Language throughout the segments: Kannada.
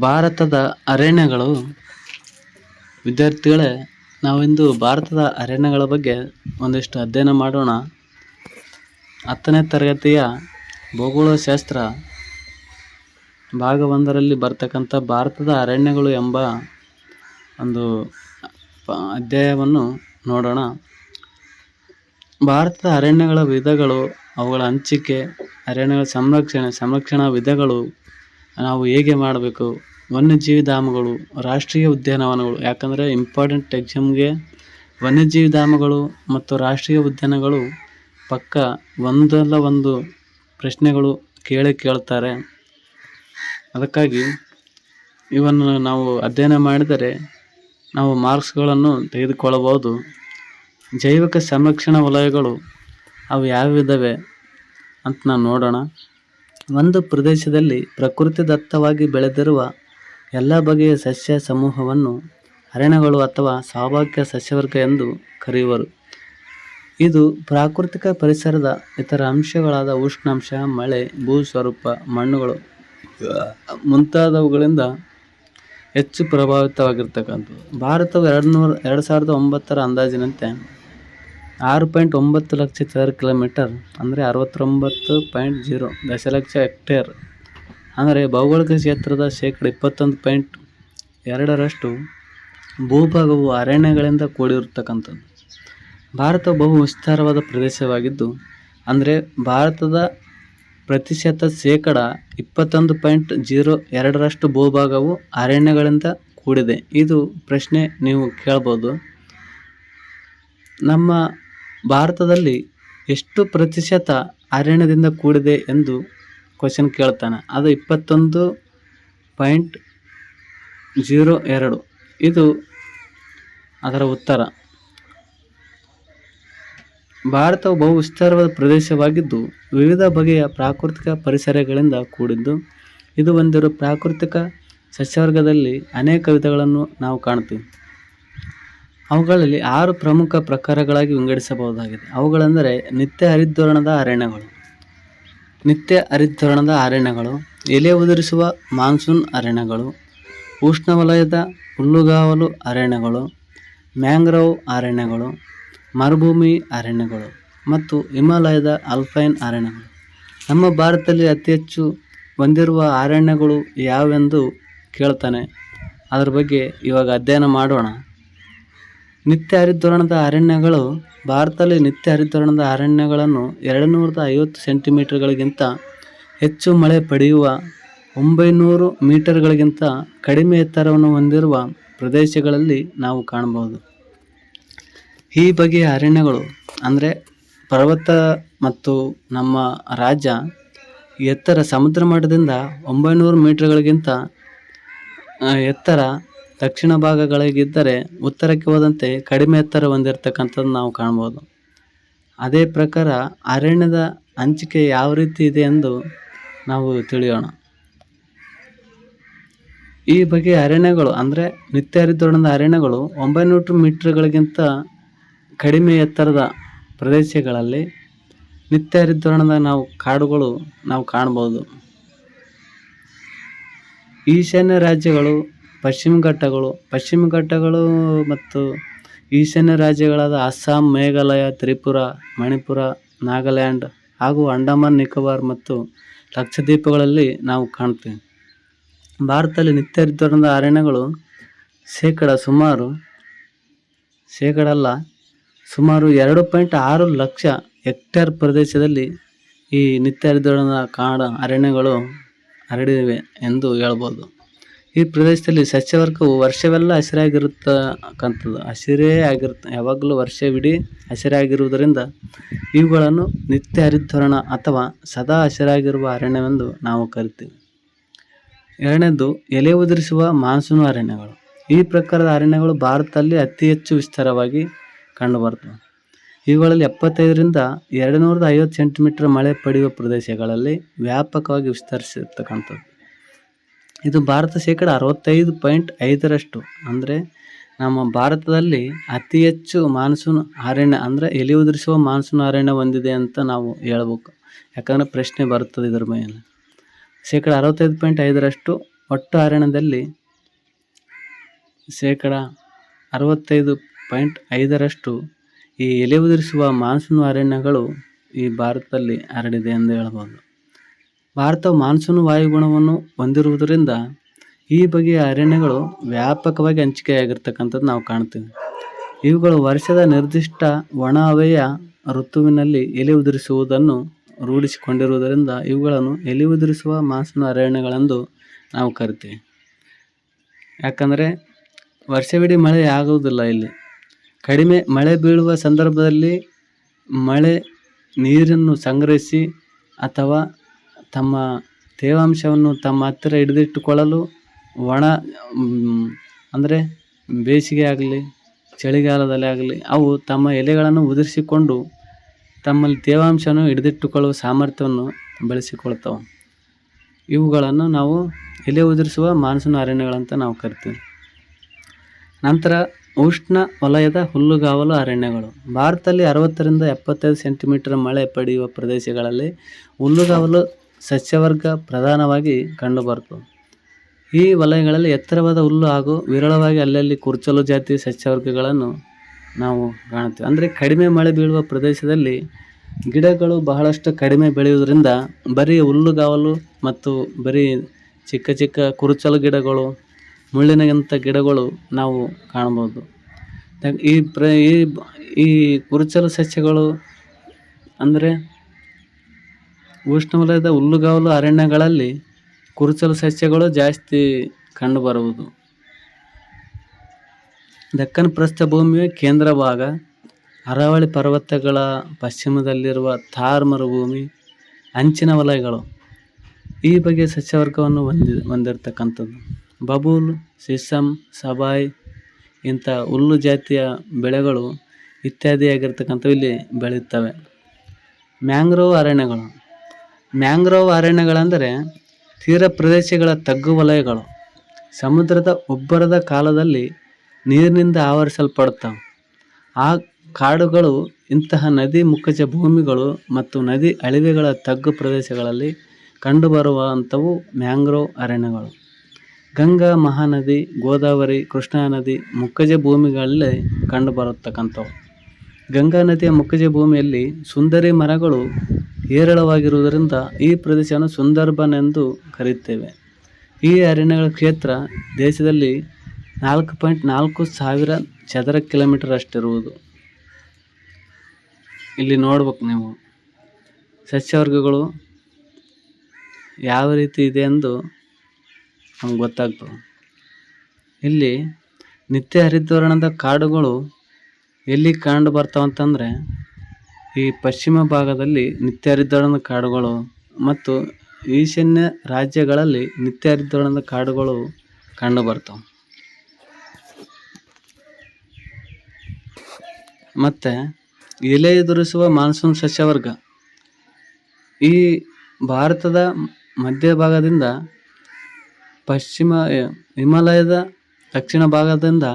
ಭಾರತದ ಅರಣ್ಯಗಳು. ವಿದ್ಯಾರ್ಥಿಗಳೇ, ನಾವಿಂದು ಭಾರತದ ಅರಣ್ಯಗಳ ಬಗ್ಗೆ ಒಂದಿಷ್ಟು ಅಧ್ಯಯನ ಮಾಡೋಣ. ಹತ್ತನೇ ತರಗತಿಯ ಭೌಗೋಳಶಾಸ್ತ್ರ ಭಾಗ ಒಂದರಲ್ಲಿ ಬರ್ತಕ್ಕಂಥ ಭಾರತದ ಅರಣ್ಯಗಳು ಎಂಬ ಒಂದು ಅಧ್ಯಾಯವನ್ನು ನೋಡೋಣ. ಭಾರತದ ಅರಣ್ಯಗಳ ವಿಧಗಳು, ಅವುಗಳ ಹಂಚಿಕೆ, ಅರಣ್ಯಗಳ ಸಂರಕ್ಷಣೆ, ಸಂರಕ್ಷಣಾ ವಿಧಗಳು ನಾವು ಹೇಗೆ ಮಾಡಬೇಕು? ವನ್ಯಜೀವಿ ಧಾಮಗಳು ರಾಷ್ಟ್ರೀಯ ಉದ್ಯಾನವನಗಳು, ಯಾಕಂದರೆ ಇಂಪಾರ್ಟೆಂಟ್ ಎಕ್ಸಾಮ್ಗೆ ವನ್ಯಜೀವಿ ಧಾಮಗಳು ಮತ್ತು ರಾಷ್ಟ್ರೀಯ ಉದ್ಯಾನಗಳು ಪಕ್ಕ ಒಂದಲ್ಲ ಒಂದು ಪ್ರಶ್ನೆಗಳು ಕೇಳೇ ಕೇಳ್ತಾರೆ. ಅದಕ್ಕಾಗಿ ಇವನ್ನು ನಾವು ಅಧ್ಯಯನ ಮಾಡಿದರೆ ನಾವು ಮಾರ್ಕ್ಸ್ಗಳನ್ನು ತೆಗೆದುಕೊಳ್ಳಬಹುದು. ಜೈವಿಕ ಸಂರಕ್ಷಣಾ ವಲಯಗಳು ಅವು ಯಾವಿದ್ದಾವೆ ಅಂತ ನಾವು ನೋಡೋಣ. ಒಂದು ಪ್ರದೇಶದಲ್ಲಿ ಪ್ರಕೃತಿದತ್ತವಾಗಿ ಬೆಳೆದಿರುವ ಎಲ್ಲ ಬಗೆಯ ಸಸ್ಯ ಸಮೂಹವನ್ನು ಅರಣ್ಯಗಳು ಅಥವಾ ಸ್ವಾಭಾವಿಕ ಸಸ್ಯವರ್ಗ ಎಂದು ಕರೆಯುವರು. ಇದು ಪ್ರಾಕೃತಿಕ ಪರಿಸರದ ಇತರ ಅಂಶಗಳಾದ ಉಷ್ಣಾಂಶ, ಮಳೆ, ಭೂಸ್ವರೂಪ, ಮಣ್ಣುಗಳು ಮುಂತಾದವುಗಳಿಂದ ಹೆಚ್ಚು ಪ್ರಭಾವಿತವಾಗಿರ್ತಕ್ಕಂಥದ್ದು. ಭಾರತವು ಎರಡು ನೂರ ಎರಡು ಸಾವಿರದ ಒಂಬತ್ತರ ಅಂದಾಜಿನಂತೆ ಆರು ಪಾಯಿಂಟ್ ಒಂಬತ್ತು ಲಕ್ಷ ಚದರ ಕಿಲೋಮೀಟರ್, ಅಂದರೆ ಅರವತ್ತೊಂಬತ್ತು ಪಾಯಿಂಟ್ ಜೀರೋ ದಶಲಕ್ಷ ಹೆಕ್ಟೇರ್ ಅಂದರೆ ಭೌಗೋಳಿಕ ಕ್ಷೇತ್ರದ ಶೇಕಡ ಇಪ್ಪತ್ತೊಂದು ಪಾಯಿಂಟ್ ಎರಡರಷ್ಟು ಭೂಭಾಗವು ಅರಣ್ಯಗಳಿಂದ ಕೂಡಿರತಕ್ಕಂಥದ್ದು. ಭಾರತ ಬಹು ವಿಸ್ತಾರವಾದ ಪ್ರದೇಶವಾಗಿದ್ದು, ಅಂದರೆ ಭಾರತದ ಪ್ರತಿಶತ ಶೇಕಡ ಇಪ್ಪತ್ತೊಂದು ಪಾಯಿಂಟ್ ಜೀರೋ ಎರಡರಷ್ಟು ಭೂಭಾಗವು ಅರಣ್ಯಗಳಿಂದ ಕೂಡಿದೆ. ಇದು ಪ್ರಶ್ನೆ ನೀವು ಕೇಳ್ಬೋದು. ನಮ್ಮ ಭಾರತದಲ್ಲಿ ಎಷ್ಟು ಪ್ರತಿಶತ ಅರಣ್ಯದಿಂದ ಕೂಡಿದೆ ಎಂದು ಕ್ವಶನ್ ಕೇಳ್ತಾನೆ. ಅದು ಇಪ್ಪತ್ತೊಂದು ಪಾಯಿಂಟ್ ಜೀರೋ ಎರಡು. ಇದು ಅದರ ಉತ್ತರ. ಭಾರತವು ಬಹು ವಿಸ್ತಾರವಾದ ಪ್ರದೇಶವಾಗಿದ್ದು, ವಿವಿಧ ಬಗೆಯ ಪ್ರಾಕೃತಿಕ ಪರಿಸರಗಳಿಂದ ಕೂಡಿದ್ದು, ಇದು ಹೊಂದಿರುವ ಪ್ರಾಕೃತಿಕ ಸಸ್ಯವರ್ಗದಲ್ಲಿ ಅನೇಕ ವಿಧಗಳನ್ನು ನಾವು ಕಾಣ್ತೀವಿ. ಅವುಗಳಲ್ಲಿ ಆರು ಪ್ರಮುಖ ಪ್ರಕಾರಗಳಾಗಿ ವಿಂಗಡಿಸಬಹುದಾಗಿದೆ. ಅವುಗಳೆಂದರೆ ನಿತ್ಯ ಹರಿದ್ವರ್ಣದ ಅರಣ್ಯಗಳು ನಿತ್ಯ ಹರಿದ್ವರ್ಣದ ಅರಣ್ಯಗಳು, ಎಲೆ ಉದುರಿಸುವ ಮಾನ್ಸೂನ್ ಅರಣ್ಯಗಳು, ಉಷ್ಣವಲಯದ ಹುಲ್ಲುಗಾವಲು ಅರಣ್ಯಗಳು, ಮ್ಯಾಂಗ್ರೋವ್ ಅರಣ್ಯಗಳು, ಮರುಭೂಮಿ ಅರಣ್ಯಗಳು ಮತ್ತು ಹಿಮಾಲಯದ ಅಲ್ಪೈನ್ ಅರಣ್ಯಗಳು. ನಮ್ಮ ಭಾರತದಲ್ಲಿ ಅತಿ ಹೆಚ್ಚು ಹೊಂದಿರುವ ಅರಣ್ಯಗಳು ಯಾವೆಂದು ಕೇಳ್ತಾನೆ. ಅದ್ರ ಬಗ್ಗೆ ಇವಾಗ ಅಧ್ಯಯನ ಮಾಡೋಣ. ನಿತ್ಯ ಹರಿದ್ವರ್ಣದ ಅರಣ್ಯಗಳು, ಭಾರತದಲ್ಲಿ ನಿತ್ಯ ಹರಿದ್ವರ್ಣದ ಅರಣ್ಯಗಳನ್ನು ಎರಡು ನೂರದ ಐವತ್ತು ಸೆಂಟಿಮೀಟರ್ಗಳಿಗಿಂತ ಹೆಚ್ಚು ಮಳೆ ಪಡೆಯುವ, ಒಂಬೈನೂರು ಮೀಟರ್ಗಳಿಗಿಂತ ಕಡಿಮೆ ಎತ್ತರವನ್ನು ಹೊಂದಿರುವ ಪ್ರದೇಶಗಳಲ್ಲಿ ನಾವು ಕಾಣಬಹುದು. ಈ ಬಗೆಯ ಅರಣ್ಯಗಳು ಅಂದರೆ ಪರ್ವತ ಮತ್ತು ನಮ್ಮ ರಾಜ್ಯ ಎತ್ತರ ಸಮುದ್ರ ಮಟ್ಟದಿಂದ ಒಂಬೈನೂರು ಮೀಟರ್ಗಳಿಗಿಂತ ಎತ್ತರ ದಕ್ಷಿಣ ಭಾಗಗಳಿಗಿದ್ದರೆ ಉತ್ತರಕ್ಕೆ ಹೋದಂತೆ ಕಡಿಮೆ ಎತ್ತರ ಹೊಂದಿರತಕ್ಕಂಥದ್ದು ನಾವು ಕಾಣ್ಬೋದು. ಅದೇ ಪ್ರಕಾರ ಅರಣ್ಯದ ಹಂಚಿಕೆ ಯಾವ ರೀತಿ ಇದೆ ಎಂದು ನಾವು ತಿಳಿಯೋಣ. ಈ ಬಗೆಯ ಅರಣ್ಯಗಳು ಅಂದರೆ ನಿತ್ಯ ಹರಿದ್ವರ್ಣದ ಅರಣ್ಯಗಳು ಒಂಬೈನೂರು ಮೀಟರ್ಗಳಿಗಿಂತ ಕಡಿಮೆ ಎತ್ತರದ ಪ್ರದೇಶಗಳಲ್ಲಿ ನಿತ್ಯ ಹರಿದ್ವರ್ಣದ ನಾವು ಕಾಡುಗಳು ನಾವು ಕಾಣ್ಬೋದು. ಈಶಾನ್ಯ ರಾಜ್ಯಗಳು ಪಶ್ಚಿಮ ಘಟ್ಟಗಳು ಪಶ್ಚಿಮ ಘಟ್ಟಗಳು ಮತ್ತು ಈಶಾನ್ಯ ರಾಜ್ಯಗಳಾದ ಅಸ್ಸಾಂ, ಮೇಘಾಲಯ, ತ್ರಿಪುರ, ಮಣಿಪುರ, ನಾಗಾಲ್ಯಾಂಡ್ ಹಾಗೂ ಅಂಡಮಾನ್, ನಿಕೋಬಾರ್ ಮತ್ತು ಲಕ್ಷದ್ವೀಪಗಳಲ್ಲಿ ನಾವು ಕಾಣ್ತೀವಿ. ಭಾರತದಲ್ಲಿ ನಿತ್ಯ ಹರಿದ್ವರ್ಣದ ಅರಣ್ಯಗಳು ಶೇಕಡ ಸುಮಾರು, ಶೇಕಡ ಅಲ್ಲ, ಸುಮಾರು ಎರಡು ಪಾಯಿಂಟ್ ಆರು ಲಕ್ಷ ಹೆಕ್ಟೇರ್ ಪ್ರದೇಶದಲ್ಲಿ ಈ ನಿತ್ಯ ಹರಿದ್ವರ್ಣದ ಕಾಡ ಅರಣ್ಯಗಳು ಹರಡಿವೆ ಎಂದು ಹೇಳ್ಬೋದು. ಈ ಪ್ರದೇಶದಲ್ಲಿ ಸಸ್ಯವರ್ಗವು ವರ್ಷವೆಲ್ಲ ಹಸಿರಾಗಿರುತ್ತಕ್ಕಂಥದ್ದು ಹಸಿರೇ ಆಗಿರುತ್ತೆ, ಯಾವಾಗಲೂ ವರ್ಷವಿಡೀ ಹಸಿರಾಗಿರುವುದರಿಂದ ಇವುಗಳನ್ನು ನಿತ್ಯ ಹರಿದ್ವರ್ಣ ಅಥವಾ ಸದಾ ಹಸಿರಾಗಿರುವ ಅರಣ್ಯವೆಂದು ನಾವು ಕರಿತೀವಿ. ಎರಡನೇದು, ಎಲೆ ಉದುರಿಸುವ ಮಾನ್ಸೂನ್ ಅರಣ್ಯಗಳು. ಈ ಪ್ರಕಾರದ ಅರಣ್ಯಗಳು ಭಾರತದಲ್ಲಿ ಅತಿ ಹೆಚ್ಚು ವಿಸ್ತಾರವಾಗಿ ಕಂಡುಬರ್ತವೆ ಇವುಗಳಲ್ಲಿ ಎಪ್ಪತ್ತೈದರಿಂದ ಎರಡು ನೂರದ ಐವತ್ತು ಸೆಂಟಿಮೀಟರ್ ಮಳೆ ಪಡೆಯುವ ಪ್ರದೇಶಗಳಲ್ಲಿ ವ್ಯಾಪಕವಾಗಿ ವಿಸ್ತರಿಸಿರ್ತಕ್ಕಂಥದ್ದು. ಇದು ಭಾರತ ಶೇಕಡ ಅರವತ್ತೈದು ಪಾಯಿಂಟ್ ಐದರಷ್ಟು. ಅಂದರೆ ನಮ್ಮ ಭಾರತದಲ್ಲಿ ಅತಿ ಹೆಚ್ಚು ಮಾನ್ಸೂನ್ ಅರಣ್ಯ, ಅಂದರೆ ಎಲೆ ಉದುರಿಸುವ ಮಾನ್ಸೂನ್ ಅರಣ್ಯ ಹೊಂದಿದೆ ಅಂತ ನಾವು ಹೇಳ್ಬೇಕು. ಯಾಕಂದರೆ ಪ್ರಶ್ನೆ ಬರುತ್ತದೆ ಇದರ ಮೇಲೆ. ಶೇಕಡ ಅರವತ್ತೈದು ಪಾಯಿಂಟ್ ಐದರಷ್ಟು ಒಟ್ಟು ಅರಣ್ಯದಲ್ಲಿ ಶೇಕಡ ಅರವತ್ತೈದು ಪಾಯಿಂಟ್ ಐದರಷ್ಟು ಈ ಎಲೆ ಉದುರಿಸುವ ಮಾನ್ಸೂನ್ ಅರಣ್ಯಗಳು ಈ ಭಾರತದಲ್ಲಿ ಹರಡಿದೆ ಎಂದು ಹೇಳಬಹುದು ಭಾರತವು ಮಾನ್ಸೂನ್ ವಾಯುಗುಣವನ್ನು ಹೊಂದಿರುವುದರಿಂದ ಈ ಬಗೆಯ ಅರಣ್ಯಗಳು ವ್ಯಾಪಕವಾಗಿ ಹಂಚಿಕೆಯಾಗಿರ್ತಕ್ಕಂಥದ್ದು ನಾವು ಕಾಣ್ತೀವಿ. ಇವುಗಳು ವರ್ಷದ ನಿರ್ದಿಷ್ಟ ಒಣ ಹವೆಯ ಋತುವಿನಲ್ಲಿ ಎಲೆ ಉದುರಿಸುವುದನ್ನು ರೂಢಿಸಿಕೊಂಡಿರುವುದರಿಂದ ಇವುಗಳನ್ನು ಎಲೆ ಉದುರಿಸುವ ಮಾನ್ಸೂನ್ ಅರಣ್ಯಗಳೆಂದು ನಾವು ಕರಿತೀವಿ. ಯಾಕಂದರೆ ವರ್ಷವಿಡೀ ಮಳೆ ಆಗುವುದಿಲ್ಲ ಇಲ್ಲಿ. ಕಡಿಮೆ ಮಳೆ ಬೀಳುವ ಸಂದರ್ಭದಲ್ಲಿ ಮಳೆ ನೀರನ್ನು ಸಂಗ್ರಹಿಸಿ ಅಥವಾ ತಮ್ಮ ತೇವಾಂಶವನ್ನು ತಮ್ಮ ಹತ್ತಿರ ಹಿಡಿದಿಟ್ಟುಕೊಳ್ಳಲು ಒಣ ಅಂದರೆ ಬೇಸಿಗೆ ಆಗಲಿ, ಚಳಿಗಾಲದಲ್ಲಿ ಆಗಲಿ, ಅವು ತಮ್ಮ ಎಲೆಗಳನ್ನು ಉದುರಿಸಿಕೊಂಡು ತಮ್ಮಲ್ಲಿ ತೇವಾಂಶವನ್ನು ಹಿಡಿದಿಟ್ಟುಕೊಳ್ಳುವ ಸಾಮರ್ಥ್ಯವನ್ನು ಬೆಳೆಸಿಕೊಳ್ತಾವೆ. ಇವುಗಳನ್ನು ನಾವು ಎಲೆ ಉದುರಿಸುವ ಮಾನ್ಸೂನ್ ಅರಣ್ಯಗಳಂತ ನಾವು ಕರಿತೀವಿ. ನಂತರ ಉಷ್ಣ ವಲಯದ ಹುಲ್ಲುಗಾವಲು ಅರಣ್ಯಗಳು. ಭಾರತದಲ್ಲಿ ಅರವತ್ತರಿಂದ ಎಪ್ಪತ್ತೈದು ಸೆಂಟಿಮೀಟರ್ ಮಳೆ ಪಡೆಯುವ ಪ್ರದೇಶಗಳಲ್ಲಿ ಹುಲ್ಲುಗಾವಲು ಸಸ್ಯವರ್ಗ ಪ್ರಧಾನವಾಗಿ ಕಂಡುಬರುತ್ತದೆ ಈ ವಲಯಗಳಲ್ಲಿ ಎತ್ತರವಾದ ಹುಲ್ಲು ಹಾಗೂ ವಿರಳವಾಗಿ ಅಲ್ಲಲ್ಲಿ ಕುರ್ಚಲು ಜಾತಿ ಸಸ್ಯವರ್ಗಗಳನ್ನು ನಾವು ಕಾಣುತ್ತೇವೆ. ಅಂದರೆ ಕಡಿಮೆ ಮಳೆ ಬೀಳುವ ಪ್ರದೇಶದಲ್ಲಿ ಗಿಡಗಳು ಬಹಳಷ್ಟು ಕಡಿಮೆ ಬೆಳೆಯುವುದರಿಂದ ಬರೀ ಹುಲ್ಲುಗಾವಲು ಮತ್ತು ಬರೀ ಚಿಕ್ಕ ಚಿಕ್ಕ ಕುರುಚಲು ಗಿಡಗಳು ಮುಳ್ಳಿನಂಥ ಗಿಡಗಳು ನಾವು ಕಾಣ್ಬೋದು ತ- ಈ ಪ್ರ ಈ ಈ ಕುರುಚಲು ಸಸ್ಯಗಳು ಅಂದರೆ ಉಷ್ಣವಲಯದ ಹುಲ್ಲುಗಾವಲು ಅರಣ್ಯಗಳಲ್ಲಿ ಕುರುಚಲು ಸಸ್ಯಗಳು ಜಾಸ್ತಿ ಕಂಡುಬರುವುದು. ದಕ್ಕನ್ ಪ್ರಸ್ಥಭೂಮಿಯ ಕೇಂದ್ರ ಭಾಗ. ಅರಾವಳಿ ಪರ್ವತಗಳ ಪಶ್ಚಿಮದಲ್ಲಿರುವ ಥಾರ್ ಮರುಭೂಮಿ, ಅಂಚಿನ ವಲಯಗಳು. ಈ ಬಗೆಯ ಸಸ್ಯವರ್ಗವನ್ನು ಹೊಂದಿ, ಹೊಂದಿರತಕ್ಕಂಥದ್ದು. ಬಬೂಲ್ ಸಿಸಮ್ ಸಬಾಯ್ ಇಂಥ ಹುಲ್ಲು ಜಾತಿಯ ಬೆಳೆಗಳು ಇತ್ಯಾದಿಯಾಗಿರ್ತಕ್ಕಂಥವು ಇಲ್ಲಿ ಬೆಳೆಯುತ್ತವೆ. ಮ್ಯಾಂಗ್ರೋವ್ ಅರಣ್ಯಗಳು. ಮ್ಯಾಂಗ್ರೋವ್ ಅರಣ್ಯಗಳೆಂದರೆ ತೀರ ಪ್ರದೇಶಗಳ ತಗ್ಗು ವಲಯಗಳು. ಸಮುದ್ರದ ಉಬ್ಬರದ ಕಾಲದಲ್ಲಿ ನೀರಿನಿಂದ ಆವರಿಸಲ್ಪಡ್ತವೆ ಆ ಕಾಡುಗಳು ಇಂತಹ ನದಿ ಮುಖಜ ಭೂಮಿಗಳು ಮತ್ತು ನದಿ ಅಳಿವೆಗಳ ತಗ್ಗು ಪ್ರದೇಶಗಳಲ್ಲಿ ಕಂಡುಬರುವಂಥವು ಮ್ಯಾಂಗ್ರೋವ್ ಅರಣ್ಯಗಳು. ಗಂಗಾ ಮಹಾನದಿ, ಗೋದಾವರಿ, ಕೃಷ್ಣಾ ನದಿ ಮುಖಜ ಭೂಮಿಗಳಲ್ಲಿ ಕಂಡುಬರತಕ್ಕಂಥವು. ಗಂಗಾ ನದಿಯ ಮುಖಜ ಭೂಮಿಯಲ್ಲಿ ಸುಂದರಿ ಮರಗಳು ಹೇರಳವಾಗಿರುವುದರಿಂದ ಈ ಪ್ರದೇಶವನ್ನು ಸುಂದರ್ಬನ್ ಎಂದು ಕರೆಯುತ್ತೇವೆ. ಈ ಅರಣ್ಯಗಳ ಕ್ಷೇತ್ರ ದೇಶದಲ್ಲಿ ನಾಲ್ಕು ಪಾಯಿಂಟ್ ನಾಲ್ಕು ಸಾವಿರ ಚದರ ಕಿಲೋಮೀಟರ್ ಅಷ್ಟಿರುವುದು. ಇಲ್ಲಿ ನೋಡ್ಬೇಕು ನೀವು. ಸಸ್ಯವರ್ಗಗಳು ಯಾವ ರೀತಿ ಇದೆ ಎಂದು ನಮ್ಗೆ ಗೊತ್ತಾಗ್ತದೆ. ಇಲ್ಲಿ ನಿತ್ಯ ಹರಿದ್ವರ್ಣದ ಕಾಡುಗಳು ಎಲ್ಲಿ ಕಂಡು ಬರ್ತಾವಂತಂದರೆ ಈ ಪಶ್ಚಿಮ ಭಾಗದಲ್ಲಿ ನಿತ್ಯ ಹರಿದ್ವರ್ಣದ ಕಾಡುಗಳು ಮತ್ತು ಈಶಾನ್ಯ ರಾಜ್ಯಗಳಲ್ಲಿ ನಿತ್ಯಹರಿದ್ವರ್ಣದ ಕಾಡುಗಳು ಕಂಡು ಬರ್ತಾವೆ ಮತ್ತು ಎಲೆ ಎದುರಿಸುವ ಮಾನ್ಸೂನ್ ಸಸ್ಯವರ್ಗ. ಈ ಭಾರತದ ಮಧ್ಯಭಾಗದಿಂದ ಪಶ್ಚಿಮ ಹಿಮಾಲಯದ ದಕ್ಷಿಣ ಭಾಗದಿಂದ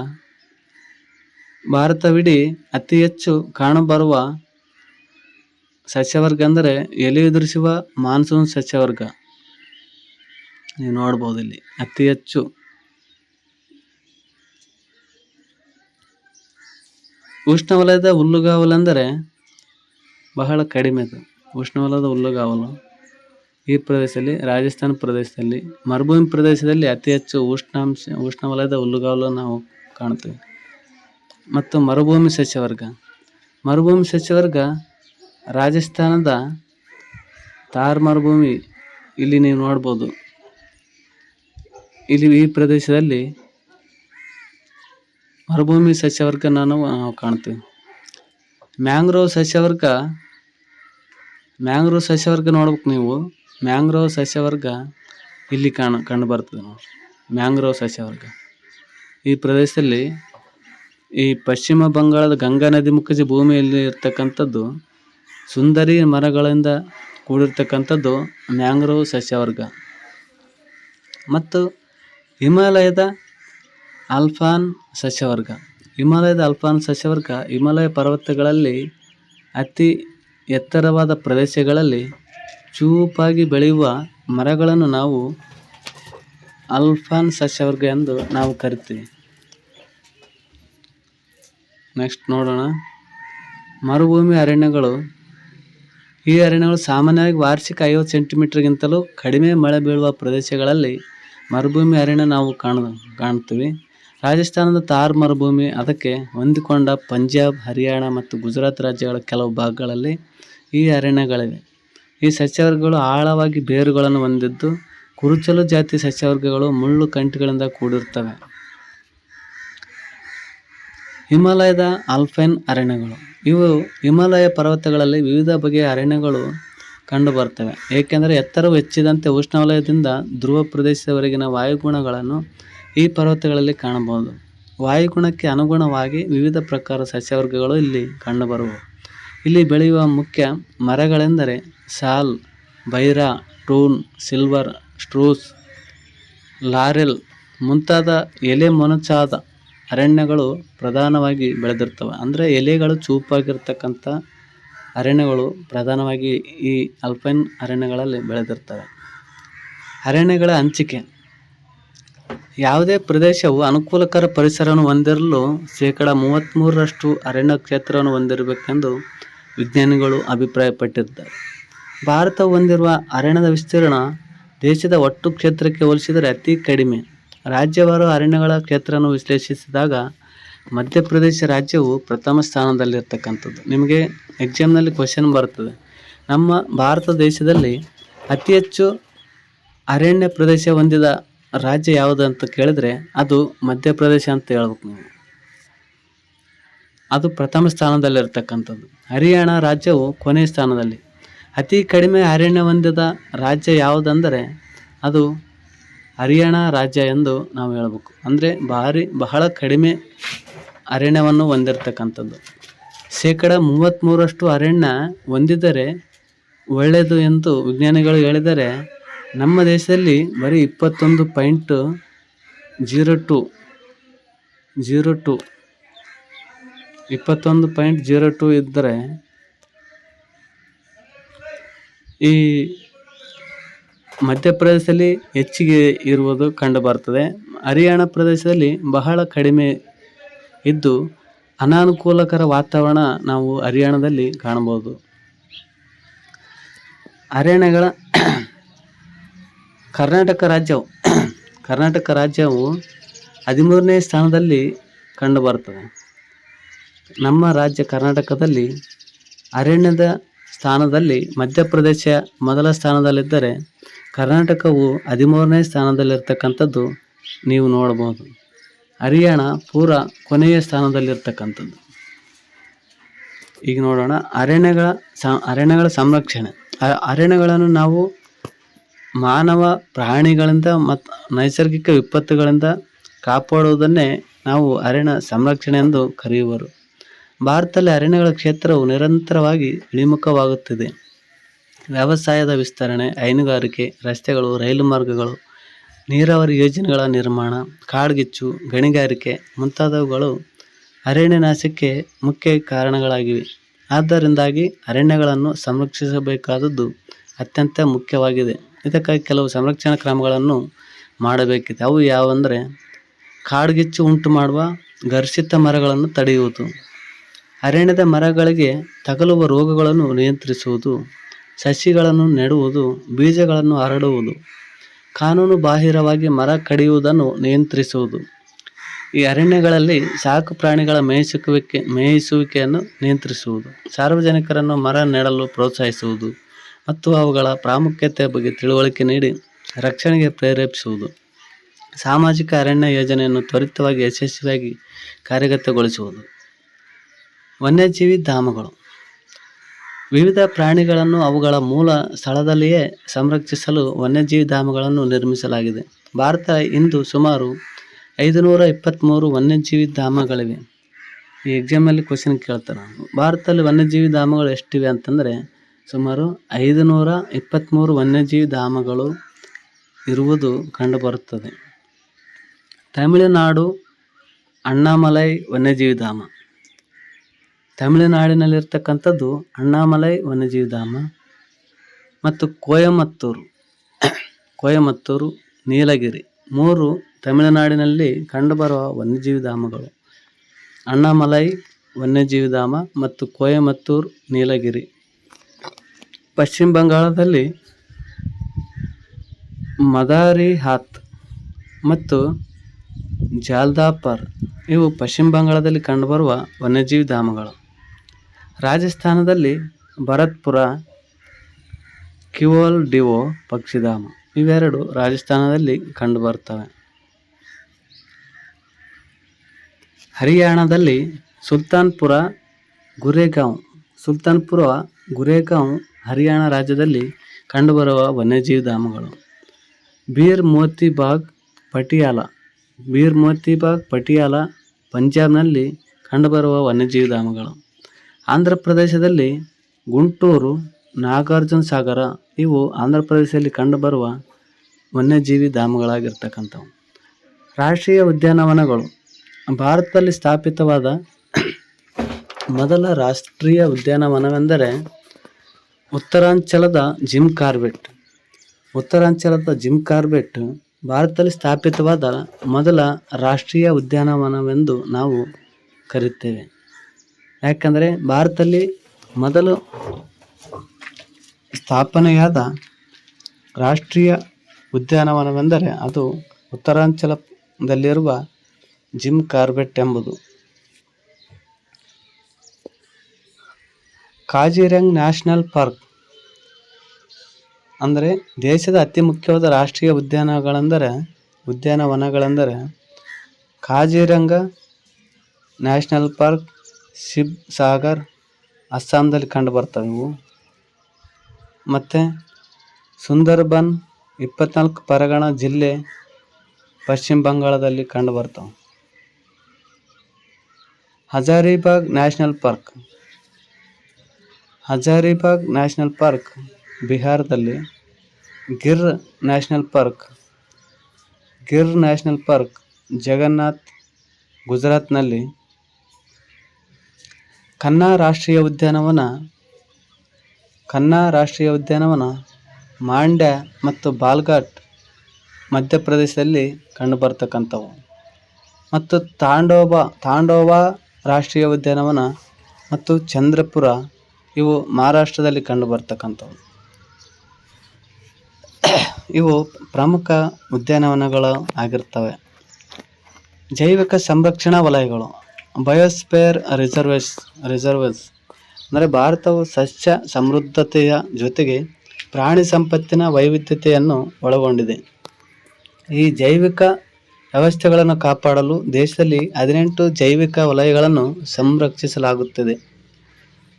ಭಾರತವಿಡೀ ಅತಿ ಹೆಚ್ಚು ಕಾಣಬರುವ ಸಸ್ಯವರ್ಗ ಅಂದರೆ ಎಲೆ ಉದುರಿಸುವ ಮಾನ್ಸೂನ್ ಸಸ್ಯವರ್ಗ. ನೀವು ನೋಡ್ಬೋದು ಇಲ್ಲಿ, ಅತಿ ಹೆಚ್ಚು. ಉಷ್ಣವಲಯದ ಹುಲ್ಲುಗಾವಲು ಅಂದರೆ ಬಹಳ ಕಡಿಮೆ ಅದು. ಉಷ್ಣವಲಯದ ಹುಲ್ಲುಗಾವಲು ಈ ಪ್ರದೇಶದಲ್ಲಿ, ರಾಜಸ್ಥಾನ ಪ್ರದೇಶದಲ್ಲಿ, ಮರುಭೂಮಿ ಪ್ರದೇಶದಲ್ಲಿ ಅತಿ ಹೆಚ್ಚು ಉಷ್ಣಾಂಶ, ಉಷ್ಣವಲಯದ ಹುಲ್ಲುಗಾವಲು ನಾವು ಕಾಣ್ತೇವೆ. ಮತ್ತು ಮರುಭೂಮಿ ಸಸ್ಯವರ್ಗ. ಮರುಭೂಮಿ ಸಸ್ಯವರ್ಗ ರಾಜಸ್ಥಾನದ ಥಾರ್ ಮರುಭೂಮಿ ಇಲ್ಲಿ ನೀವು ನೋಡ್ಬೋದು. ಇಲ್ಲಿ ಈ ಪ್ರದೇಶದಲ್ಲಿ ಮರುಭೂಮಿ ಸಸ್ಯವರ್ಗ ನಾನು ನಾವು ಕಾಣ್ತೀವಿ. ಮ್ಯಾಂಗ್ರೋವ್ ಸಸ್ಯವರ್ಗ ಮ್ಯಾಂಗ್ರೋವ್ ಸಸ್ಯವರ್ಗ ನೋಡ್ಬೇಕು ನೀವು. ಮ್ಯಾಂಗ್ರೋವ್ ಸಸ್ಯವರ್ಗ ಇಲ್ಲಿ ಕಾಣ, ಕಂಡು ಬರ್ತದೆ ನೋಡಿ. ಮ್ಯಾಂಗ್ರೋವ್ ಸಸ್ಯವರ್ಗ. ಈ ಪ್ರದೇಶದಲ್ಲಿ ಈ ಪಶ್ಚಿಮ ಬಂಗಾಳದ ಗಂಗಾ ನದಿ ಮುಖಜ ಭೂಮಿಯಲ್ಲಿ ಇರ್ತಕ್ಕಂಥದ್ದು ಸುಂದರಿ ಮರಗಳಿಂದ ಕೂಡಿರ್ತಕ್ಕಂಥದ್ದು ಮ್ಯಾಂಗ್ರೋವ್ ಸಸ್ಯವರ್ಗ. ಮತ್ತು ಹಿಮಾಲಯದ ಆಲ್ಫಾನ್ ಸಸ್ಯವರ್ಗ. ಹಿಮಾಲಯದ ಆಲ್ಫಾನ್ ಸಸ್ಯವರ್ಗ ಹಿಮಾಲಯ ಪರ್ವತಗಳಲ್ಲಿ ಅತಿ ಎತ್ತರವಾದ ಪ್ರದೇಶಗಳಲ್ಲಿ ಚೂಪಾಗಿ ಬೆಳೆಯುವ ಮರಗಳನ್ನು ನಾವು ಅಲ್ಫಾನ್ ಸಸ್ಯವರ್ಗ ಎಂದು ನಾವು ಕರಿತೀವಿ. ನೆಕ್ಸ್ಟ್ ನೋಡೋಣ. ಮರುಭೂಮಿ ಅರಣ್ಯಗಳು ಈ ಅರಣ್ಯಗಳು ಸಾಮಾನ್ಯವಾಗಿ ವಾರ್ಷಿಕ ಐವತ್ತು ಸೆಂಟಿಮೀಟರ್ಗಿಂತಲೂ ಕಡಿಮೆ ಮಳೆ ಬೀಳುವ ಪ್ರದೇಶಗಳಲ್ಲಿ ಮರುಭೂಮಿ ಅರಣ್ಯ ನಾವು ಕಾಣ ಕಾಣ್ತೀವಿ ರಾಜಸ್ಥಾನದ ಥಾರ್ ಮರುಭೂಮಿ, ಅದಕ್ಕೆ ಹೊಂದಿಕೊಂಡ ಪಂಜಾಬ್, ಹರಿಯಾಣ ಮತ್ತು ಗುಜರಾತ್ ರಾಜ್ಯಗಳ ಕೆಲವು ಭಾಗಗಳಲ್ಲಿ ಈ ಅರಣ್ಯಗಳಿವೆ. ಈ ಸಸ್ಯವರ್ಗಗಳು ಆಳವಾಗಿ ಬೇರುಗಳನ್ನು ಹೊಂದಿದ್ದು, ಕುರುಚಲು ಜಾತಿ ಸಸ್ಯವರ್ಗಗಳು ಮುಳ್ಳು ಕಂಟಿಗಳಿಂದ ಕೂಡಿರ್ತವೆ ಹಿಮಾಲಯದ ಆಲ್ಫೈನ್ ಅರಣ್ಯಗಳು. ಇವು ಹಿಮಾಲಯ ಪರ್ವತಗಳಲ್ಲಿ ವಿವಿಧ ಬಗೆಯ ಅರಣ್ಯಗಳು ಕಂಡುಬರ್ತವೆ ಏಕೆಂದರೆ ಎತ್ತರವು ಹೆಚ್ಚಿದಂತೆ ಉಷ್ಣವಲಯದಿಂದ ಧ್ರುವ ಪ್ರದೇಶದವರೆಗಿನ ವಾಯುಗುಣಗಳನ್ನು ಈ ಪರ್ವತಗಳಲ್ಲಿ ಕಾಣಬಹುದು. ವಾಯುಗುಣಕ್ಕೆ ಅನುಗುಣವಾಗಿ ವಿವಿಧ ಪ್ರಕಾರ ಸಸ್ಯವರ್ಗಗಳು ಇಲ್ಲಿ ಕಂಡುಬರುವು. ಇಲ್ಲಿ ಬೆಳೆಯುವ ಮುಖ್ಯ ಮರಗಳೆಂದರೆ ಸಾಲ್, ಬೈರಾ ಟೂನ್ ಸಿಲ್ವರ್, ಸ್ಟ್ರೂಸ್, ಲಾರೆಲ್ ಮುಂತಾದ ಎಲೆ ಮೊನಚಾದ ಅರಣ್ಯಗಳು ಪ್ರಧಾನವಾಗಿ ಬೆಳೆದಿರ್ತವೆ. ಅಂದರೆ ಎಲೆಗಳು ಚೂಪಾಗಿರ್ತಕ್ಕಂಥ ಅರಣ್ಯಗಳು ಪ್ರಧಾನವಾಗಿ ಈ ಅಲ್ಪೈನ್ ಅರಣ್ಯಗಳಲ್ಲಿ ಬೆಳೆದಿರ್ತವೆ. ಅರಣ್ಯಗಳ ಹಂಚಿಕೆ. ಯಾವುದೇ ಪ್ರದೇಶವು ಅನುಕೂಲಕರ ಪರಿಸರವನ್ನು ಹೊಂದಿರಲು ಶೇಕಡ ಮೂವತ್ತ್ಮೂರರಷ್ಟು ಅರಣ್ಯ ಕ್ಷೇತ್ರವನ್ನು ಹೊಂದಿರಬೇಕೆಂದು ವಿಜ್ಞಾನಿಗಳು ಅಭಿಪ್ರಾಯಪಟ್ಟಿದ್ದಾರೆ. ಭಾರತ ಹೊಂದಿರುವ ಅರಣ್ಯದ ವಿಸ್ತೀರ್ಣ ದೇಶದ ಒಟ್ಟು ಕ್ಷೇತ್ರಕ್ಕೆ ಹೋಲಿಸಿದರೆ ಅತಿ ಕಡಿಮೆ. ರಾಜ್ಯವಾರು ಅರಣ್ಯಗಳ ಕ್ಷೇತ್ರವನ್ನು ವಿಶ್ಲೇಷಿಸಿದಾಗ ಮಧ್ಯಪ್ರದೇಶ ರಾಜ್ಯವು ಪ್ರಥಮ ಸ್ಥಾನದಲ್ಲಿರ್ತಕ್ಕಂಥದ್ದು. ನಿಮಗೆ ಎಕ್ಸಾಮ್ನಲ್ಲಿ ಕ್ವಶನ್ ಬರ್ತದೆ. ನಮ್ಮ ಭಾರತ ದೇಶದಲ್ಲಿ ಅತಿ ಹೆಚ್ಚು ಅರಣ್ಯ ಪ್ರದೇಶ ಹೊಂದಿದ ರಾಜ್ಯ ಯಾವುದು ಅಂತ ಕೇಳಿದ್ರೆ ಅದು ಮಧ್ಯಪ್ರದೇಶ ಅಂತ ಹೇಳ್ಬೇಕು ನೀವು. ಅದು ಪ್ರಥಮ ಸ್ಥಾನದಲ್ಲಿರ್ತಕ್ಕಂಥದ್ದು. ಹರಿಯಾಣ ರಾಜ್ಯವು ಕೊನೆಯ ಸ್ಥಾನದಲ್ಲಿ. ಅತಿ ಕಡಿಮೆ ಅರಣ್ಯ ಹೊಂದಿದ ರಾಜ್ಯ ಯಾವುದಂದರೆ ಅದು ಹರಿಯಾಣ ರಾಜ್ಯ ಎಂದು ನಾವು ಹೇಳಬೇಕು. ಅಂದರೆ ಭಾರಿ, ಬಹಳ ಕಡಿಮೆ ಅರಣ್ಯವನ್ನು ಹೊಂದಿರತಕ್ಕಂಥದ್ದು. ಶೇಕಡ ಮೂವತ್ತ್ಮೂರಷ್ಟು ಅರಣ್ಯ ಹೊಂದಿದರೆ ಒಳ್ಳೆಯದು ಎಂದು ವಿಜ್ಞಾನಿಗಳು ಹೇಳಿದರೆ, ನಮ್ಮ ದೇಶದಲ್ಲಿ ಬರೀ ಇಪ್ಪತ್ತೊಂದು point zero two zero two, ಇಪ್ಪತ್ತೊಂದು ಪಾಯಿಂಟ್ ಜೀರೋ ಟು ಇದ್ದರೆ ಈ ಮಧ್ಯಪ್ರದೇಶದಲ್ಲಿ ಹೆಚ್ಚಿಗೆ ಇರುವುದು ಕಂಡುಬರ್ತದೆ. ಹರಿಯಾಣ ಪ್ರದೇಶದಲ್ಲಿ ಬಹಳ ಕಡಿಮೆ ಇದ್ದು ಅನಾನುಕೂಲಕರ ವಾತಾವರಣ ನಾವು ಹರಿಯಾಣದಲ್ಲಿ ಕಾಣಬಹುದು. ಅರಣ್ಯಗಳ ಕರ್ನಾಟಕ ರಾಜ್ಯವು ಕರ್ನಾಟಕ ರಾಜ್ಯವು ಹದಿಮೂರನೇ ಸ್ಥಾನದಲ್ಲಿ ಕಂಡುಬರ್ತದೆ. ನಮ್ಮ ರಾಜ್ಯ ಕರ್ನಾಟಕದಲ್ಲಿ ಅರಣ್ಯದ ಸ್ಥಾನದಲ್ಲಿ ಮಧ್ಯಪ್ರದೇಶ ಮೊದಲ ಸ್ಥಾನದಲ್ಲಿದ್ದರೆ ಕರ್ನಾಟಕವು ಹದಿಮೂರನೇ ಸ್ಥಾನದಲ್ಲಿರ್ತಕ್ಕಂಥದ್ದು ನೀವು ನೋಡಬಹುದು. ಹರಿಯಾಣ ಪೂರ ಕೊನೆಯ ಸ್ಥಾನದಲ್ಲಿರ್ತಕ್ಕಂಥದ್ದು. ಈಗ ನೋಡೋಣ, ಅರಣ್ಯಗಳ ಅರಣ್ಯಗಳ ಸಂರಕ್ಷಣೆ. ಅರಣ್ಯಗಳನ್ನು ನಾವು ಮಾನವ ಪ್ರಾಣಿಗಳಿಂದ ಮತ್ತು ನೈಸರ್ಗಿಕ ವಿಪತ್ತುಗಳಿಂದ ಕಾಪಾಡುವುದನ್ನೇ ನಾವು ಅರಣ್ಯ ಸಂರಕ್ಷಣೆ ಎಂದು ಕರೆಯುವರು. ಭಾರತದಲ್ಲಿ ಅರಣ್ಯಗಳ ಕ್ಷೇತ್ರವು ನಿರಂತರವಾಗಿ ಇಳಿಮುಖವಾಗುತ್ತಿದೆ. ವ್ಯವಸಾಯದ ವಿಸ್ತರಣೆ, ಹೈನುಗಾರಿಕೆ, ರಸ್ತೆಗಳು, ರೈಲು ಮಾರ್ಗಗಳು, ನೀರಾವರಿ ಯೋಜನೆಗಳ ನಿರ್ಮಾಣ, ಕಾಡ್ಗಿಚ್ಚು, ಗಣಿಗಾರಿಕೆ ಮುಂತಾದವುಗಳು ಅರಣ್ಯ ನಾಶಕ್ಕೆ ಮುಖ್ಯ ಕಾರಣಗಳಾಗಿವೆ. ಆದ್ದರಿಂದಾಗಿ ಅರಣ್ಯಗಳನ್ನು ಸಂರಕ್ಷಿಸಬೇಕಾದದ್ದು ಅತ್ಯಂತ ಮುಖ್ಯವಾಗಿದೆ. ಇದಕ್ಕಾಗಿ ಕೆಲವು ಸಂರಕ್ಷಣಾ ಕ್ರಮಗಳನ್ನು ಮಾಡಬೇಕಿದೆ. ಅವು ಯಾವಂದರೆ ಕಾಡ್ಗಿಚ್ಚು ಉಂಟು ಮಾಡುವ ಘರ್ಷಿತ ಮರಗಳನ್ನು ತಡೆಯುವುದು, ಅರಣ್ಯದ ಮರಗಳಿಗೆ ತಗಲುವ ರೋಗಗಳನ್ನು ನಿಯಂತ್ರಿಸುವುದು ಸಸಿಗಳನ್ನು ನೆಡುವುದು, ಬೀಜಗಳನ್ನು ಹರಡುವುದು, ಕಾನೂನು ಬಾಹಿರವಾಗಿ ಮರ ಕಡಿಯುವುದನ್ನು ನಿಯಂತ್ರಿಸುವುದು. ಈ ಅರಣ್ಯಗಳಲ್ಲಿ ಸಾಕು ಪ್ರಾಣಿಗಳ ಮೇಯಿಸುವಿಕೆ, ಮೇಯಿಸುವಿಕೆಯನ್ನು ನಿಯಂತ್ರಿಸುವುದು. ಸಾರ್ವಜನಿಕರನ್ನು ಮರ ನೆಡಲು ಪ್ರೋತ್ಸಾಹಿಸುವುದು ಮತ್ತು ಅವುಗಳ ಪ್ರಾಮುಖ್ಯತೆಯ ಬಗ್ಗೆ ತಿಳುವಳಿಕೆ ನೀಡಿ ರಕ್ಷಣೆಗೆ ಪ್ರೇರೇಪಿಸುವುದು. ಸಾಮಾಜಿಕ ಅರಣ್ಯ ಯೋಜನೆಯನ್ನು ತ್ವರಿತವಾಗಿ ಯಶಸ್ವಿಯಾಗಿ ಕಾರ್ಯಗತಗೊಳಿಸುವುದು. ವನ್ಯಜೀವಿ ಧಾಮಗಳು. ವಿವಿಧ ಪ್ರಾಣಿಗಳನ್ನು ಅವುಗಳ ಮೂಲ ಸ್ಥಳದಲ್ಲಿಯೇ ಸಂರಕ್ಷಿಸಲು ವನ್ಯಜೀವಿ ಧಾಮಗಳನ್ನು ನಿರ್ಮಿಸಲಾಗಿದೆ. ಭಾರತ ಇಂದು ಸುಮಾರು ಐದುನೂರ ಇಪ್ಪತ್ತ್ಮೂರು ವನ್ಯಜೀವಿ ಧಾಮಗಳಿವೆ. ಈ ಎಕ್ಸಾಮಲ್ಲಿ ಕ್ವಶನ್ ಕೇಳ್ತಾರೆ ಭಾರತದಲ್ಲಿ ವನ್ಯಜೀವಿ ಧಾಮಗಳು ಎಷ್ಟಿವೆ ಅಂತಂದರೆ ಸುಮಾರು ಐದುನೂರ ಇಪ್ಪತ್ತ್ಮೂರು ವನ್ಯಜೀವಿ ಧಾಮಗಳು ಇರುವುದು ಕಂಡುಬರುತ್ತದೆ. ತಮಿಳುನಾಡು ಅಣ್ಣಾಮಲೈ ವನ್ಯಜೀವಿ ಧಾಮ. ತಮಿಳುನಾಡಿನಲ್ಲಿರ್ತಕ್ಕಂಥದ್ದು ಅಣ್ಣಾಮಲೈ ವನ್ಯಜೀವಿಧಾಮ ಮತ್ತು ಕೊಯಮತ್ತೂರು. ಕೊಯಮತ್ತೂರು, ನೀಲಗಿರಿ ಮೂರು ತಮಿಳುನಾಡಿನಲ್ಲಿ ಕಂಡುಬರುವ ವನ್ಯಜೀವಿ ಧಾಮಗಳು ಅಣ್ಣಾಮಲೈ ವನ್ಯಜೀವಿ ಧಾಮ ಮತ್ತು ಕೋಯಮತ್ತೂರು, ನೀಲಗಿರಿ. ಪಶ್ಚಿಮ ಬಂಗಾಳದಲ್ಲಿ ಮದಾರಿ ಹಾತ್ ಮತ್ತು ಜಾಲ್ದಾಪರ್ ಇವು ಪಶ್ಚಿಮ ಬಂಗಾಳದಲ್ಲಿ ಕಂಡುಬರುವ ವನ್ಯಜೀವಿ ಧಾಮಗಳು ರಾಜಸ್ಥಾನದಲ್ಲಿ ಭರತ್ಪುರ, ಕಿವೋಲ್ ಡಿವೋ, ಪಕ್ಷಿಧಾಮ ಇವೆರಡು ರಾಜಸ್ಥಾನದಲ್ಲಿ ಕಂಡುಬರ್ತವೆ ಹರಿಯಾಣದಲ್ಲಿ ಸುಲ್ತಾನ್ಪುರ, ಗುರೇಗಾಂವ್ ಸುಲ್ತಾನ್ಪುರ, ಗುರೇಗಾಂವ್ ಹರಿಯಾಣ ರಾಜ್ಯದಲ್ಲಿ ಕಂಡುಬರುವ ವನ್ಯಜೀವಿ ಧಾಮಗಳು ಬೀರ್ ಮೋತಿ ಬಾಗ್ ಪಟಿಯಾಲ ಬೀರ್ ಮೋತಿ ಬಾಗ್ ಪಟಿಯಾಲ ಪಂಜಾಬ್ನಲ್ಲಿ ಕಂಡುಬರುವ ವನ್ಯಜೀವಿ ಧಾಮಗಳು ಆಂಧ್ರ ಪ್ರದೇಶದಲ್ಲಿ ಗುಂಟೂರು, ನಾಗಾರ್ಜುನ ಸಾಗರ ಇವು ಆಂಧ್ರ ಪ್ರದೇಶದಲ್ಲಿ ಕಂಡುಬರುವ ವನ್ಯಜೀವಿ ಧಾಮಗಳಾಗಿರ್ತಕ್ಕಂಥವು. ರಾಷ್ಟ್ರೀಯ ಉದ್ಯಾನವನಗಳು ಭಾರತದಲ್ಲಿ ಸ್ಥಾಪಿತವಾದ ಮೊದಲ ರಾಷ್ಟ್ರೀಯ ಉದ್ಯಾನವನವೆಂದರೆ ಉತ್ತರಾಂಚಲದ ಜಿಮ್ ಕಾರ್ಬೆಟ್. ಉತ್ತರಾಂಚಲದ ಜಿಮ್ ಕಾರ್ಬೆಟ್ ಭಾರತದಲ್ಲಿ ಸ್ಥಾಪಿತವಾದ ಮೊದಲ ರಾಷ್ಟ್ರೀಯ ಉದ್ಯಾನವನವೆಂದು ನಾವು ಕರೆಯುತ್ತೇವೆ. ಯಾಕಂದರೆ ಭಾರತದಲ್ಲಿ ಮೊದಲು ಸ್ಥಾಪನೆಯಾದ ರಾಷ್ಟ್ರೀಯ ಉದ್ಯಾನವನವೆಂದರೆ ಅದು ಉತ್ತರಾಂಚಲದಲ್ಲಿರುವ ಜಿಮ್ ಕಾರ್ಬೆಟ್ ಎಂಬುದು. ಕಾಜಿರಂಗ್ ನ್ಯಾಷನಲ್ ಪಾರ್ಕ್ ಅಂದರೆ ದೇಶದ ಅತಿ ಮುಖ್ಯವಾದ ರಾಷ್ಟ್ರೀಯ ಉದ್ಯಾನಗಳೆಂದರೆ, ಉದ್ಯಾನವನಗಳೆಂದರೆ ಕಾಜಿರಂಗ ನ್ಯಾಷನಲ್ ಪಾರ್ಕ್ ಶಿಬ್, ಸಾಗರ್, ಅಸ್ಸಾಂದಲ್ಲಿ ಕಂಡುಬರ್ತವೆ ಇವು. ಮತ್ತು ಸುಂದರ್ಬನ್ ಇಪ್ಪತ್ನಾಲ್ಕು ಪರಗಣ ಜಿಲ್ಲೆ ಪಶ್ಚಿಮ ಬಂಗಾಳದಲ್ಲಿ ಕಂಡು ಕಂಡುಬರ್ತವೆ Hazaribagh national park. Hazaribagh national park ಬಿಹಾರದಲ್ಲಿ. Gir national park. Gir national park Jagannath ಗುಜರಾತ್ನಲ್ಲಿ ಕನ್ನಾ ರಾಷ್ಟ್ರೀಯ ಉದ್ಯಾನವನ ಕನ್ನಾ ರಾಷ್ಟ್ರೀಯ ಉದ್ಯಾನವನ ಮಾಂಡ್ಯ ಮತ್ತು ಬಾಲ್ಘಾಟ್ ಮಧ್ಯಪ್ರದೇಶದಲ್ಲಿ ಕಂಡುಬರ್ತಕ್ಕಂಥವು. ಮತ್ತು ತಾಂಡೋಬ ತಾಂಡೋಬಾ ರಾಷ್ಟ್ರೀಯ ಉದ್ಯಾನವನ ಮತ್ತು ಚಂದ್ರಪುರ ಇವು ಮಹಾರಾಷ್ಟ್ರದಲ್ಲಿ ಕಂಡುಬರ್ತಕ್ಕಂಥವು. ಇವು ಪ್ರಮುಖ ಉದ್ಯಾನವನಗಳು ಆಗಿರ್ತವೆ. ಜೈವಿಕ ಸಂರಕ್ಷಣಾ ವಲಯಗಳು. ಬಯೋಸ್ಫೇರ್ ರಿಸರ್ವೇಸ್ ರಿಸರ್ವಸ್. ಅಂದರೆ ಭಾರತವು ಸಸ್ಯ ಸಮೃದ್ಧತೆಯ ಜೊತೆಗೆ ಪ್ರಾಣಿ ಸಂಪತ್ತಿನ ವೈವಿಧ್ಯತೆಯನ್ನು ಒಳಗೊಂಡಿದೆ. ಈ ಜೈವಿಕ ವ್ಯವಸ್ಥೆಗಳನ್ನು ಕಾಪಾಡಲು ದೇಶದಲ್ಲಿ ಹದಿನೆಂಟು ಜೈವಿಕ ವಲಯಗಳನ್ನು ಸಂರಕ್ಷಿಸಲಾಗುತ್ತದೆ.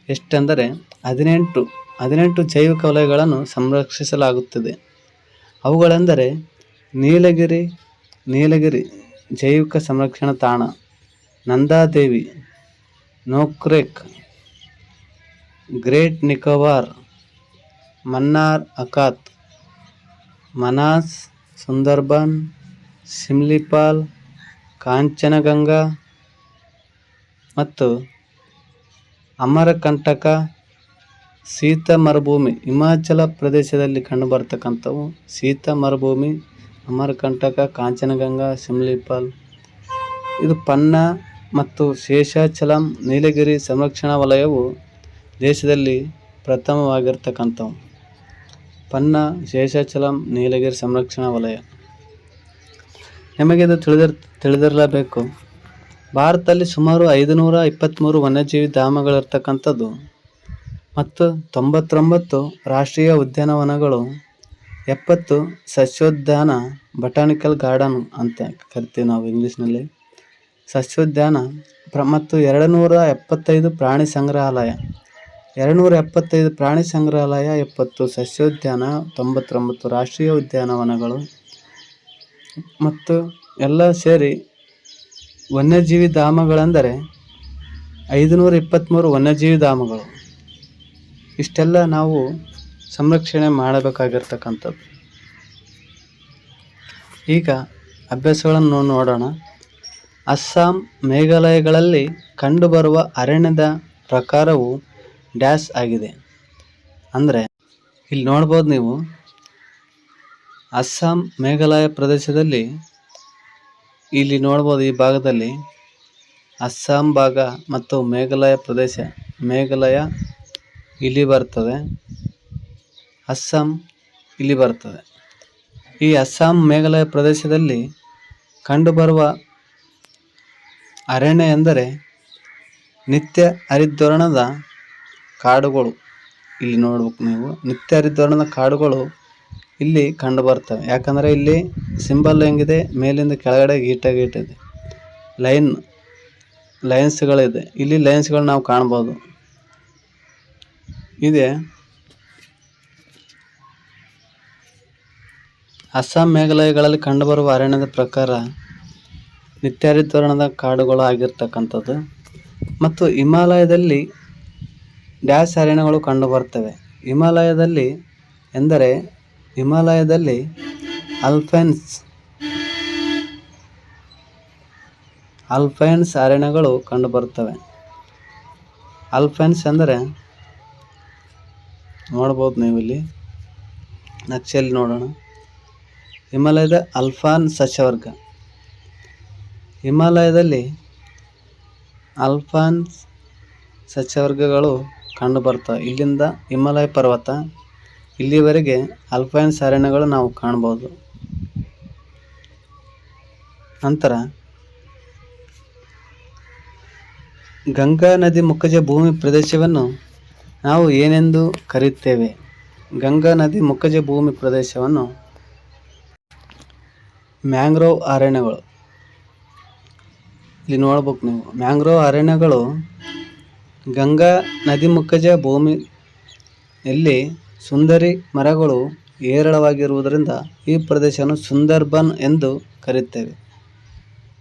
ಎಷ್ಟೆಂದರೆ ಹದಿನೆಂಟು ಹದಿನೆಂಟು ಜೈವಿಕ ವಲಯಗಳನ್ನು ಸಂರಕ್ಷಿಸಲಾಗುತ್ತದೆ. ಅವುಗಳೆಂದರೆ ನೀಲಗಿರಿ ನೀಲಗಿರಿ ಜೈವಿಕ ಸಂರಕ್ಷಣಾ ತಾಣ. ನಂದಾದೇವಿ, ನೋಕ್ರೆಕ್, ಗ್ರೇಟ್ ನಿಕೋಬಾರ್, ಮನ್ನಾರ್ ಅಕಾತ್, ಮನಾಸ್, ಸುಂದರ್ಬನ್ ಸಿಮ್ಲಿಪಾಲ್ ಕಾಂಚನಗಂಗಾ ಮತ್ತು ಅಮರಕಂಟಕ ಶೀತ ಮರುಭೂಮಿ ಹಿಮಾಚಲ ಪ್ರದೇಶದಲ್ಲಿ ಕಂಡುಬರ್ತಕ್ಕಂಥವು ಶೀತ ಮರುಭೂಮಿ ಅಮರಕಂಟಕ, ಕಾಂಚನಗಂಗಾ ಸಿಮ್ಲಿಪಾಲ್ ಇದು ಪನ್ನಾ ಮತ್ತು ಶೇಷಾಚಲಂ ನೀಲಗಿರಿ ಸಂರಕ್ಷಣಾ ವಲಯವು ದೇಶದಲ್ಲಿ ಪ್ರಥಮವಾಗಿರ್ತಕ್ಕಂಥವು. ಪನ್ನಾ, ಶೇಷಾಚಲಂ, ನೀಲಗಿರಿ ಸಂರಕ್ಷಣಾ ವಲಯ. ನಿಮಗೆ ಇದು ತಿಳಿದಿರ್, ತಿಳಿದಿರಲೇಬೇಕು. ಭಾರತದಲ್ಲಿ ಸುಮಾರು ಐದುನೂರ ಇಪ್ಪತ್ತ್ಮೂರು ವನ್ಯಜೀವಿ ಧಾಮಗಳಿರ್ತಕ್ಕಂಥದ್ದು ಮತ್ತು ತೊಂಬತ್ತೊಂಬತ್ತು ರಾಷ್ಟ್ರೀಯ ಉದ್ಯಾನವನಗಳು, ಎಪ್ಪತ್ತು ಸಸ್ಯೋದ್ಯಾನ ಬಟಾನಿಕಲ್ ಗಾರ್ಡನ್ ಅಂತ ಕರಿತೀವಿ ನಾವು ಇಂಗ್ಲೀಷ್ನಲ್ಲಿ. ಸಸ್ಯೋದ್ಯಾನ ಪ್ರ ಮತ್ತು ಎರಡು ನೂರ ಎಪ್ಪತ್ತೈದು ಪ್ರಾಣಿ ಸಂಗ್ರಹಾಲಯ. ಎರಡು ನೂರ ಎಪ್ಪತ್ತೈದು ಪ್ರಾಣಿ ಸಂಗ್ರಹಾಲಯ ಎಪ್ಪತ್ತು, ಸಸ್ಯೋದ್ಯಾನ ತೊಂಬತ್ತೊಂಬತ್ತು, ರಾಷ್ಟ್ರೀಯ ಉದ್ಯಾನವನಗಳು ಮತ್ತು ಎಲ್ಲ ಸೇರಿ ವನ್ಯಜೀವಿ ಧಾಮಗಳೆಂದರೆ ಐದುನೂರ ಇಪ್ಪತ್ತ್ಮೂರು ವನ್ಯಜೀವಿ ಧಾಮಗಳು. ಇಷ್ಟೆಲ್ಲ ನಾವು ಸಂರಕ್ಷಣೆ ಮಾಡಬೇಕಾಗಿರ್ತಕ್ಕಂಥದ್ದು. ಈಗ ಅಭ್ಯಾಸಗಳನ್ನು ನೋಡೋಣ. ಅಸ್ಸಾಂ ಮೇಘಾಲಯಗಳಲ್ಲಿ ಕಂಡುಬರುವ ಅರಣ್ಯದ ಪ್ರಕಾರವು ಡ್ಯಾಶ್ ಆಗಿದೆ. ಅಂದರೆ, ಇಲ್ಲಿ ನೋಡ್ಬೋದು ನೀವು, ಅಸ್ಸಾಂ ಮೇಘಾಲಯ ಪ್ರದೇಶದಲ್ಲಿ, ಇಲ್ಲಿ ನೋಡ್ಬೋದು ಈ ಭಾಗದಲ್ಲಿ, ಅಸ್ಸಾಂ ಭಾಗ ಮತ್ತು ಮೇಘಾಲಯ ಪ್ರದೇಶ, ಮೇಘಾಲಯ ಇಲ್ಲಿ ಬರ್ತದೆ, ಅಸ್ಸಾಂ ಇಲ್ಲಿ ಬರ್ತದೆ. ಈ ಅಸ್ಸಾಂ ಮೇಘಾಲಯ ಪ್ರದೇಶದಲ್ಲಿ ಕಂಡುಬರುವ ಅರಣ್ಯ ಎಂದರೆ ನಿತ್ಯ ಹರಿದ್ವರ್ಣದ ಕಾಡುಗಳು. ಇಲ್ಲಿ ನೋಡ್ಬೇಕು ನೀವು. ನಿತ್ಯ ಹರಿದ್ವರ್ಣದ ಕಾಡುಗಳು ಇಲ್ಲಿ ಕಂಡು ಬರ್ತವೆ. ಯಾಕಂದರೆ ಇಲ್ಲಿ ಸಿಂಬಲ್ ಹೆಂಗಿದೆ? ಮೇಲಿಂದ ಕೆಳಗಡೆ ಗೀಟ ಗೀಟ ಇದೆ. ಲೈನ್ ಲೈನ್ಸ್ಗಳಿದೆ ಇಲ್ಲಿ ಲೈನ್ಸ್ಗಳು ನಾವು ಕಾಣ್ಬೋದು. ಇದೆ. ಅಸ್ಸಾಂ ಮೇಘಾಲಯಗಳಲ್ಲಿ ಕಂಡುಬರುವ ಅರಣ್ಯದ ಪ್ರಕಾರ ನಿತ್ಯ ಹರಿದ್ವರ್ಣದ ಕಾಡುಗಳು ಆಗಿರ್ತಕ್ಕಂಥದ್ದು ಮತ್ತು ಹಿಮಾಲಯದಲ್ಲಿ ಡ್ಯಾಶ್ ಅರಣ್ಯಗಳು ಕಂಡುಬರ್ತವೆ. ಹಿಮಾಲಯದಲ್ಲಿ ಎಂದರೆ ಹಿಮಾಲಯದಲ್ಲಿ ಅಲ್ಫೈನ್ಸ್ ಅಲ್ಫೈನ್ಸ್ ಅರಣ್ಯಗಳು ಕಂಡುಬರ್ತವೆ. ಅಲ್ಫೈನ್ಸ್ ಅಂದರೆ ನೋಡ್ಬೋದು ನೀವು ಇಲ್ಲಿ ನಕ್ಷೆಯಲ್ಲಿ ನೋಡೋಣ. ಹಿಮಾಲಯದ ಅಲ್ಫಾನ್ ಸಸ್ಯವರ್ಗ. ಹಿಮಾಲಯದಲ್ಲಿ ಆಲ್ಫಾನ್ಸ್ ಸಸ್ಯವರ್ಗಗಳು ಕಂಡುಬರ್ತವೆ ಇಲ್ಲಿಂದ ಹಿಮಾಲಯ ಪರ್ವತ, ಇಲ್ಲಿವರೆಗೆ ಅಲ್ಪೈನ್ಸ್ ಅರಣ್ಯಗಳು ನಾವು ಕಾಣ್ಬೋದು ನಂತರ ಗಂಗಾ ನದಿ ಮುಖಜ ಭೂಮಿ ಪ್ರದೇಶವನ್ನು ನಾವು ಏನೆಂದು ಕರೆಯುತ್ತೇವೆ? ಗಂಗಾ ನದಿ ಮುಖಜ ಭೂಮಿ ಪ್ರದೇಶವನ್ನು ಮ್ಯಾಂಗ್ರೋವ್ ಅರಣ್ಯಗಳು ಇಲ್ಲಿ ನೋಡ್ಬೇಕು ನೀವು. ಮ್ಯಾಂಗ್ರೋವ್ ಅರಣ್ಯಗಳು ಗಂಗಾ ನದಿ ಮುಖಜ ಭೂಮಿ ಇಲ್ಲಿ ಸುಂದರಿ ಮರಗಳು ಹೇರಳವಾಗಿರುವುದರಿಂದ ಈ ಪ್ರದೇಶವನ್ನು ಸುಂದರ್ಬನ್ ಎಂದು ಕರೆಯುತ್ತೇವೆ.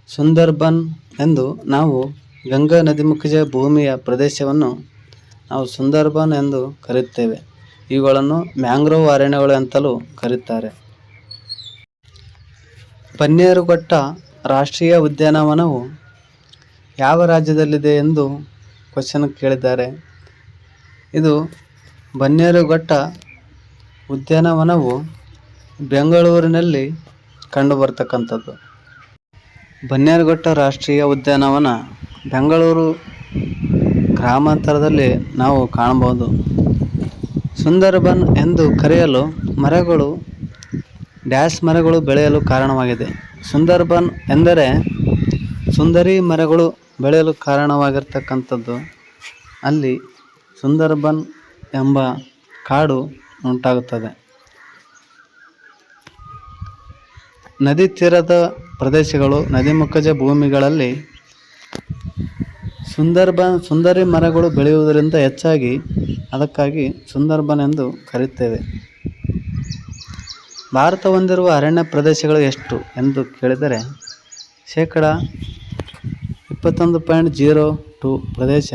ಸುಂದರ್ಬನ್ ಎಂದು ನಾವು ಗಂಗಾ ನದಿ ಮುಖಜ ಭೂಮಿಯ ಪ್ರದೇಶವನ್ನು ನಾವು ಸುಂದರ್ಬನ್ ಎಂದು ಕರೆಯುತ್ತೇವೆ. ಇವುಗಳನ್ನು ಮ್ಯಾಂಗ್ರೋವ್ ಅರಣ್ಯಗಳು ಅಂತಲೂ ಕರೆಯುತ್ತಾರೆ. ಬನ್ನೇರುಘಟ್ಟ ರಾಷ್ಟ್ರೀಯ ಉದ್ಯಾನವನವು ಯಾವ ರಾಜ್ಯದಲ್ಲಿದೆ ಎಂದು ಕ್ವಶನ್ ಕೇಳಿದ್ದಾರೆ. ಇದು ಬನ್ನೇರುಘಟ್ಟ ಉದ್ಯಾನವನವು ಬೆಂಗಳೂರಿನಲ್ಲಿ ಕಂಡುಬರ್ತಕ್ಕಂಥದ್ದು. ಬನ್ನೇರುಘಟ್ಟ ರಾಷ್ಟ್ರೀಯ ಉದ್ಯಾನವನ ಬೆಂಗಳೂರು ಗ್ರಾಮಾಂತರದಲ್ಲಿ ನಾವು ಕಾಣಬಹುದು. ಸುಂದರ್ಬನ್ ಎಂದು ಕರೆಯಲು ಮರಗಳು, ಡ್ಯಾಶ್ ಮರಗಳು ಬೆಳೆಯಲು ಕಾರಣವಾಗಿದೆ. ಸುಂದರ್ಬನ್ ಎಂದರೆ ಸುಂದರಿ ಮರಗಳು ಬೆಳೆಯಲು ಕಾರಣವಾಗಿರ್ತಕ್ಕಂಥದ್ದು, ಅಲ್ಲಿ ಸುಂದರ್ಬನ್ ಎಂಬ ಕಾಡು ಉಂಟಾಗುತ್ತದೆ. ನದಿ ತೀರದ ಪ್ರದೇಶಗಳು ನದಿಮುಖಜ ಭೂಮಿಗಳಲ್ಲಿ ಸುಂದರ್ಬನ್, ಸುಂದರಿ ಮರಗಳು ಬೆಳೆಯುವುದರಿಂದ ಹೆಚ್ಚಾಗಿ ಅದಕ್ಕಾಗಿ ಸುಂದರ್ಬನ್ ಎಂದು ಕರೆಯುತ್ತೇವೆ. ಭಾರತ ಹೊಂದಿರುವ ಅರಣ್ಯ ಪ್ರದೇಶಗಳು ಎಷ್ಟು ಎಂದು ಕೇಳಿದರೆ, ಶೇಕಡ ಇಪ್ಪತ್ತೊಂದು ಪಾಯಿಂಟ್ ಜೀರೋ ಟು ಪ್ರದೇಶ,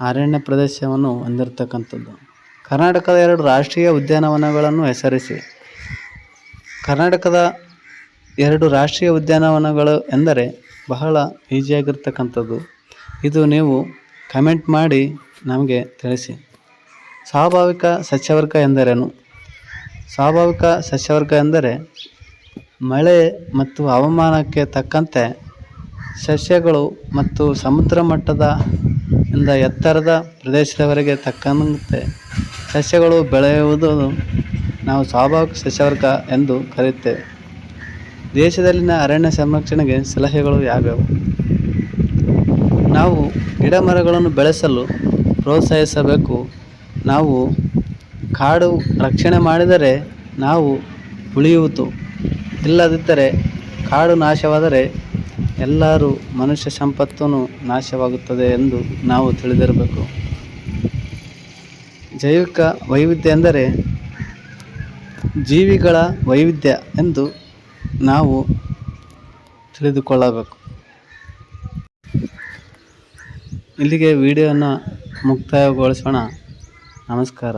ಅರಣ್ಯ ಪ್ರದೇಶವನ್ನು ಹೊಂದಿರತಕ್ಕಂಥದ್ದು. ಕರ್ನಾಟಕದ ಎರಡು ರಾಷ್ಟ್ರೀಯ ಉದ್ಯಾನವನಗಳನ್ನು ಹೆಸರಿಸಿ. ಕರ್ನಾಟಕದ ಎರಡು ರಾಷ್ಟ್ರೀಯ ಉದ್ಯಾನವನಗಳು ಎಂದರೆ ಬಹಳ ಈಸಿಯಾಗಿರ್ತಕ್ಕಂಥದ್ದು. ಇದು ನೀವು ಕಮೆಂಟ್ ಮಾಡಿ ನಮಗೆ ತಿಳಿಸಿ. ಸ್ವಾಭಾವಿಕ ಸಸ್ಯವರ್ಗ ಎಂದರೇನು? ಸ್ವಾಭಾವಿಕ ಸಸ್ಯವರ್ಗ ಎಂದರೆ ಮಳೆ ಮತ್ತು ಹವಾಮಾನಕ್ಕೆ ತಕ್ಕಂತೆ ಸಸ್ಯಗಳು ಮತ್ತು ಸಮುದ್ರ ಮಟ್ಟದ ಇಂದ ಎತ್ತರದ ಪ್ರದೇಶದವರೆಗೆ ತಕ್ಕಂತೆ ಸಸ್ಯಗಳು ಬೆಳೆಯುವುದು ನಾವು ಸ್ವಾಭಾವಿಕ ಸಸ್ಯವರ್ಗ ಎಂದು ಕರೆಯುತ್ತೇವೆ. ದೇಶದಲ್ಲಿನ ಅರಣ್ಯ ಸಂರಕ್ಷಣೆಗೆ ಸಲಹೆಗಳು ಯಾವ್ಯಾವು? ನಾವು ಗಿಡ ಮರಗಳನ್ನು ಬೆಳೆಸಲು ಪ್ರೋತ್ಸಾಹಿಸಬೇಕು. ನಾವು ಕಾಡು ರಕ್ಷಣೆ ಮಾಡಿದರೆ ನಾವು ಉಳಿಯುವುದು. ಇಲ್ಲದಿದ್ದರೆ ಕಾಡು ನಾಶವಾದರೆ ಎಲ್ಲರೂ ಮನುಷ್ಯ ಸಂಪತ್ತೂ ನಾಶವಾಗುತ್ತದೆ ಎಂದು ನಾವು ತಿಳಿದಿರಬೇಕು. ಜೈವಿಕ ವೈವಿಧ್ಯ ಎಂದರೆ ಜೀವಿಗಳ ವೈವಿಧ್ಯ ಎಂದು ನಾವು ತಿಳಿದುಕೊಳ್ಳಬೇಕು. ಇಲ್ಲಿಗೆ ವಿಡಿಯೋನ ಮುಕ್ತಾಯಗೊಳಿಸೋಣ. ನಮಸ್ಕಾರ.